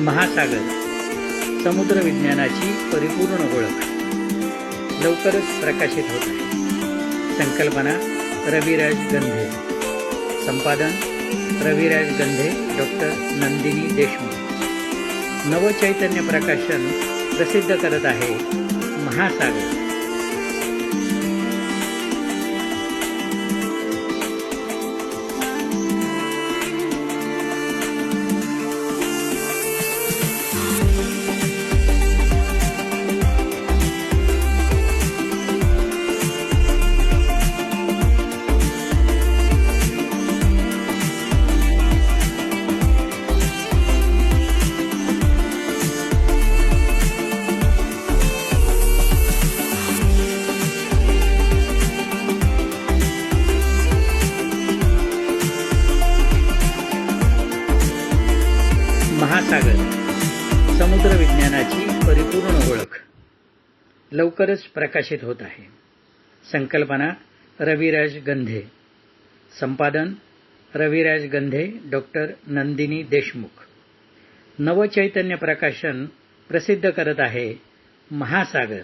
महासागर. समुद्र विज्ञानाची परिपूर्ण ओळख. लवकरच प्रकाशित होत आहे. संकल्पना रविराज गंधे. संपादन रविराज गंधे डॉक्टर नंदिनी देशमुख. नवचैतन्य प्रकाशन प्रसिद्ध करत आहे महासागर. महासागर. समुद्र विज्ञानाची परिपूर्ण ओळख लवकरच प्रकाशित होत आहे. संकल्पना रविराज गंधे. संपादन रविराज गंधे डॉक्टर नंदिनी देशमुख. नवचैतन्य प्रकाशन प्रसिद्ध करत आहे महासागर.